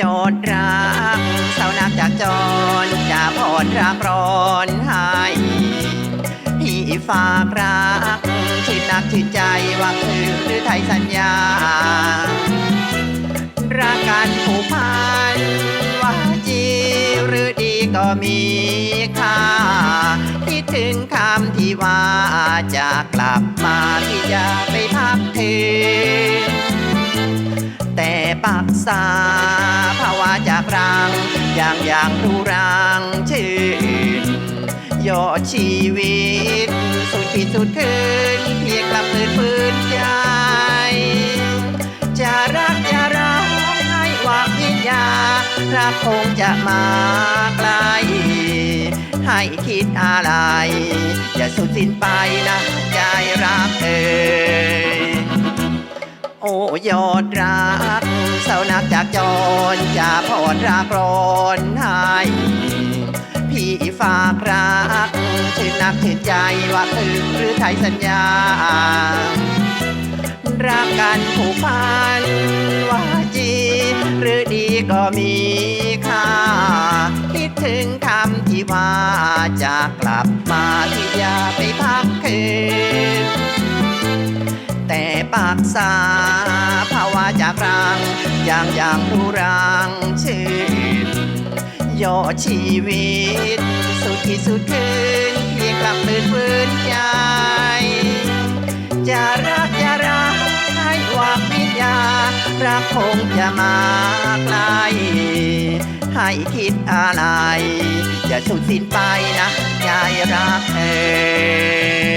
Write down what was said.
ยอดรักสาวนักจากจรจะผ่อนรักร้อนให้พี่ฝากรักชื่นนักชื่นใจว่าคือหรือไทยสัญญา รักกันผูกพันว่าจีหรือดีก็มีค่าคิดถึงคำที่ว่าจะกลับมาที่จะไปพักเธอแต่ ปักษาภาวะจากรัง อย่างอย่างรูรังชื่นยอดชีวิต สุดขีดสุดคืนเพียงกลับพื้นพื้นใจ จะรักจะร้องให้วังยินยารักคงจะมาไกลให้คิดอะไร อย่าสุดสิ้นไปนะใจรักเอ่ยโอ้ยอดรัก เศร้านักจากจรจะผ่อนรักรอนให้พี่ฝากรักชื่นนักชื่นใจว่าถึงหรือไทยสัญญา รักกันผูกพันว่าจีหรือดีก็มีค่าคิดถึงคำที่ว่าจะกลับมาที่อยาไปพักคืนแต่ปากษาภาวะจาก รังอย่างอย่างรู้รังชื่นย่อชีวิต สุดที่สุดคืนเพียงกลับมืนฟื้นใจจะรักจะรักให้วังวิญญารักคงจะมาไกลให้คิดอะไร จะสุดสิ้นไปนะใจรักเอ่ย